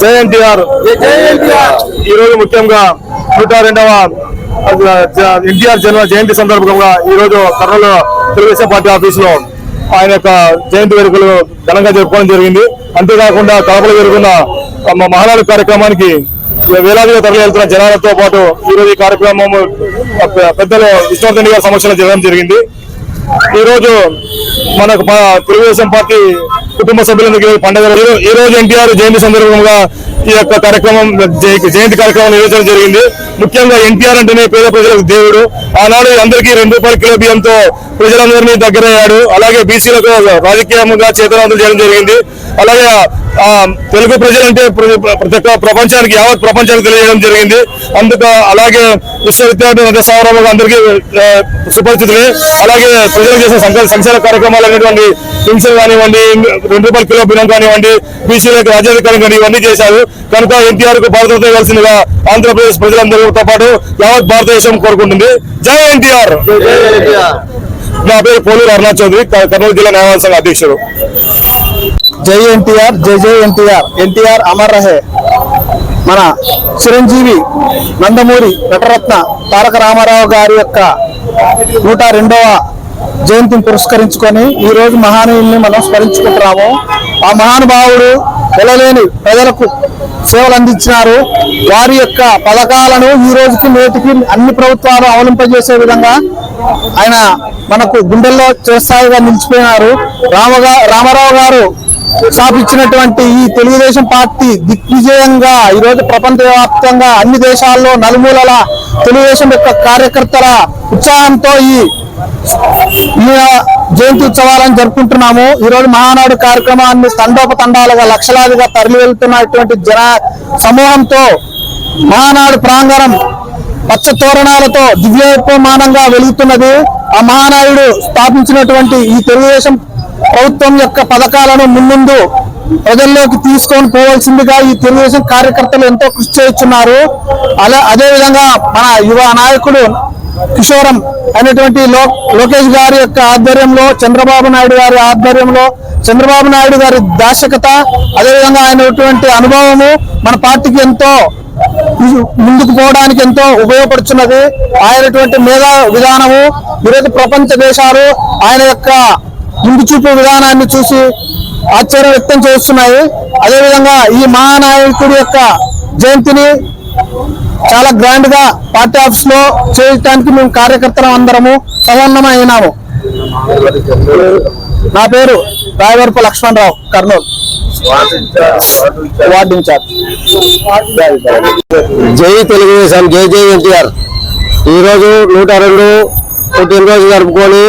జై ఎన్టీఆర్. ఈ రోజు ముఖ్యంగా నూట రెండవ ఎన్టీఆర్ జన్మ జయంతి సందర్భంగా ఈ రోజు కర్నూలు తెలుగుదేశం పార్టీ ఆఫీస్లో ఆయన యొక్క జయంతి వేడుకలు ఘనంగా జరుపుకోవడం జరిగింది. అంతేకాకుండా కడపలో జరుగుతున్న మహానాడు కార్యక్రమానికి వేలాదిగా తరలి వెళ్తున్న జనాలతో పాటు ఈ రోజు ఈ కార్యక్రమం పెద్దలు విష్ణువర్ధన్ గారి సమక్షంలో జరగడం జరిగింది. ఈ రోజు మనకు తెలుగుదేశం పార్టీ కుటుంబ సభ్యులందరికీ పండుగ రోజు. ఈ రోజు ఎన్టీఆర్ జయంతి సందర్భంగా ఈ యొక్క కార్యక్రమం జయంతి కార్యక్రమం నిర్వహించడం జరిగింది. ముఖ్యంగా ఎన్టీఆర్ అంటేనే పేద ప్రజలకు దేవుడు. ఆనాడు అందరికీ రెండు రూపాయల కిలో బియ్యంతో ప్రజలందరినీ దగ్గరయ్యాడు. అలాగే బీసీలకు రాజకీయంగా చేతనాంతం చేయడం జరిగింది. అలాగే తెలుగు ప్రజలంటే ప్ర- ప్రతి ఒక్క ప్రపంచానికి యావత్ ప్రపంచానికి తెలియజేయడం జరిగింది. అందుకు అలాగే విశ్వవిద్యాలయం సౌరభంగా అందరికీ సుపరిచితులే అలాగే ప్రజలకు చేసిన సంక్ష- సంక్షేమ కార్యక్రమాలు అనేటువంటి పింఛన్ కానివ్వండి రెండు రూపాయల కిలో బియ్యం కానివ్వండి బీసీలకు రాజ్యాధికారం కానీ ఇవన్నీ చేశారు. కనుక ఎన్టీఆర్కు భారతరత్న ఇవ్వాల్సిందిగా ఆంధ్రప్రదేశ్ ప్రజలందరితో పాటు యావత్ భారతదేశం కోరుకుంటుంది. జై ఎన్టీఆర్! నా పేరు పోలూరు అరుణాచల్ చౌదరి క- కర్నూలు జిల్లా న్యాయవాద సంఘ అధ్యక్షుడు. జై ఎన్టీఆర్ జై జై ఎన్టీఆర్ ఎన్టీఆర్ అమర్ రహే. మన చిరంజీవి నందమూరి నటరత్న తారక రామారావు గారి యొక్క నూట రెండవ జయంతిని పురస్కరించుకొని ఈ రోజు మహానీయుల్ని మనం స్మరించుకుంటున్నాము. ఆ మహానుభావుడు వెళ్ళలేని ప్రజలకు సేవలు అందించినారు. వారి యొక్క పథకాలను ఈ రోజుకి నేటికి అన్ని ప్రభుత్వాలు అవలంబింపజేసే విధంగా ఆయన మనకు గుండెల్లో చేస్తాయిగా నిలిచిపోయినారు. రామగా రామారావు గారు స్థాపించినటువంటి ఈ తెలుగుదేశం పార్టీ దిగ్విజయంగా ఈరోజు ప్రపంచవ్యాప్తంగా ప్రపంచ వ్యాప్తంగా అన్ని దేశాల్లో నలుమూలల తెలుగుదేశం యొక్క కార్యకర్తల ఉత్సాహంతో ఈ జయంతి ఉత్సవాలను జరుపుకుంటున్నాము. ఈ రోజు మహానాడు కార్యక్రమాన్ని తండోపతండాలుగా లక్షలాదిగా తరలి వెళ్తున్నటువంటి జన సమూహంతో మహానాడు ప్రాంగణం పచ్చ తోరణాలతో దివ్యోపమానంగా వెలుగుతున్నది. ఆ మహానాయుడు స్థాపించినటువంటి ఈ తెలుగుదేశం ప్రభుత్వం యొక్క పథకాలను ముందు ప్రజల్లోకి తీసుకొని పోవాల్సిందిగా ఈ తెలుగుదేశం కార్యకర్తలు ఎంతో కృషి చేస్తున్నారు. అలా అదేవిధంగా మన యువ నాయకుడు కిషోరం అనేటువంటి లో లోకేష్ గారి యొక్క ఆధ్వర్యంలో చంద్రబాబు నాయుడు గారి ఆధ్వర్యంలో చంద్రబాబు నాయుడు గారి దాశకత అదేవిధంగా ఆయన అనుభవము మన పార్టీకి ఎంతో ముందుకు పోవడానికి ఎంతో ఉపయోగపడుతున్నది ఆయనటువంటి మేధా విధానము ఈరోజు ప్రపంచ దేశాలు ఆయన యొక్క ముందు చూపు విధానాన్ని చూసి ఆశ్చర్యం వ్యక్తం చేస్తున్నాయి. అదేవిధంగా ఈ మహానాయకుడి యొక్క జయంతిని చాలా గ్రాండ్గా పార్టీ ఆఫీస్లో చేయటానికి మేము కార్యకర్తలం అందరము సమన్వయమైనాము నా పేరు రాయవరపు లక్ష్మణరావు కర్నూలు. Ward incharge. జై తెలుగుదేశం జై జై ఎన్టీఆర్. ఈరోజు నూట రెండు పుట్టినరోజు జరుపుకొని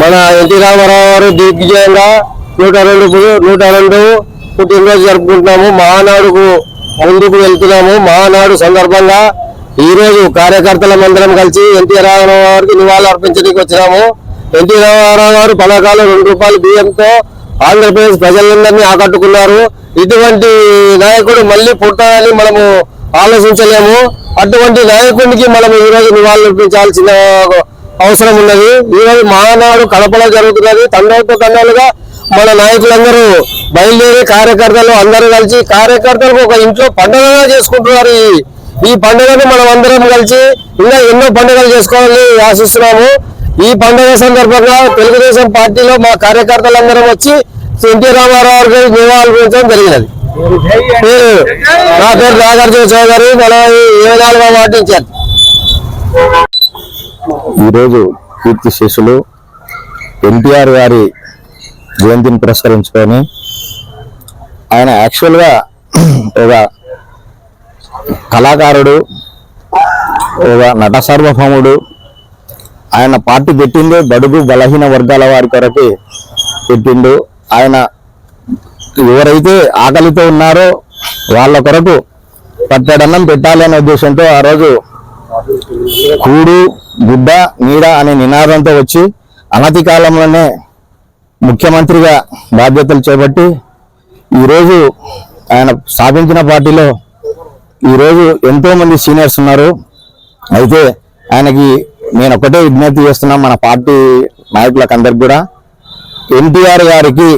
మన ఎన్టీ రామారావు గారు దిగ్విజయంగా నూట రెండు నూట రెండు పుట్టినరోజు జరుపుకుంటున్నాము. మహానాడుకు ముందుకు వెళ్తున్నాము. మహానాడు సందర్భంగా ఈ రోజు కార్యకర్తల మందరం కలిసి ఎన్టీ రామారావు గారికి నివాళులు అర్పించడానికి వచ్చినాము. ఎన్టీ రామారావు గారు పథకాలు రెండు రూపాయలు బియ్యంతో ఆంధ్రప్రదేశ్ ప్రజలందరినీ ఆకట్టుకున్నారు. ఇటువంటి నాయకుడు మళ్ళీ పుట్టాలని మనము ఆలోచించలేము. అటువంటి నాయకుడికి మనం ఈరోజు నివాళులు అర్పించాల్సిన అవసరం ఉన్నది. ఈరోజు రోజు మహానాడు కడపలో జరుగుతున్నది. తండ్రులతో తండ్రులుగా మన నాయకులందరూ బయలుదేరి కార్యకర్తలు అందరూ కలిసి కార్యకర్తలకు ఒక ఇంట్లో పండుగగా చేసుకుంటున్నారు ఈ ఈ పండుగను మనం అందరం కలిసి ఇంకా ఎన్నో పండుగలు చేసుకోవాలని ఆశిస్తున్నాము. ఈ పండుగ సందర్భంగా తెలుగుదేశం పార్టీలో మా కార్యకర్తలందరం వచ్చి ఎన్టీ రామారావు గారి నివాళులర్పించడం జరిగినది. పేరు నా పేరు నాగార్జున చౌదరి మన ఏ నాలుగో వాటించారు ఈరోజు కీర్తి శిష్యులు ఎన్టీఆర్ గారి జయంతిని పురస్కరించుకొని ఆయన యాక్చువల్గా ఒక కళాకారుడు ఒక నట సార్వభౌముడు. ఆయన పార్టీ పెట్టిందే బడుగు బలహీన వర్గాల వారి కొరకే పెట్టిండు. ఆయన ఎవరైతే ఆకలితో ఉన్నారో వాళ్ళ కొరకు పట్టడన్నం పెట్టాలి అనే ఉద్దేశంతో ఆ రోజు కూడు గుడ్డ నీడ అనే నినాదంతో వచ్చి అనతి కాలంలోనే ముఖ్యమంత్రిగా బాధ్యతలు చేపట్టి ఈరోజు ఆయన స్థాపించిన పార్టీలో ఈరోజు ఎంతో మంది సీనియర్స్ ఉన్నారు. అయితే ఆయనకి నేను ఒకటే విజ్ఞప్తి చేస్తున్నా మన పార్టీ నాయకులకు అందరికి కూడా. ఎన్టీఆర్ గారికి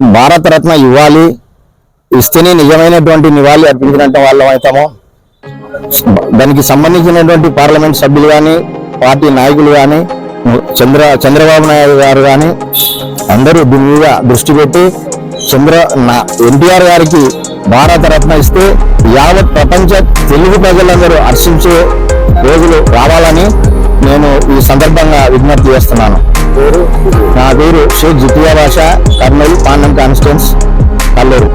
భారతరత్న ఇవ్వాలి ఇస్తేనే నిజమైనటువంటి నివాళి అర్పించినట్టు వాళ్ళం అవుతాము దానికి సంబంధించినటువంటి పార్లమెంట్ సభ్యులు కానీ పార్టీ నాయకులు కానీ చంద్ర చంద్రబాబు నాయుడు గారు కానీ అందరూ దీని మీద దృష్టి పెట్టి చంద్ర ఎన్టీఆర్ గారికి భారత రత్న ఇస్తే యావత్ ప్రపంచ తెలుగు ప్రజలందరూ హర్షించే రోజులు రావాలని నేను ఈ సందర్భంగా విజ్ఞప్తి చేస్తున్నాను. నా పేరు షేక్ జితియా భాష కర్నూలు పాండం కాన్స్టెన్స్ కల్లూరు.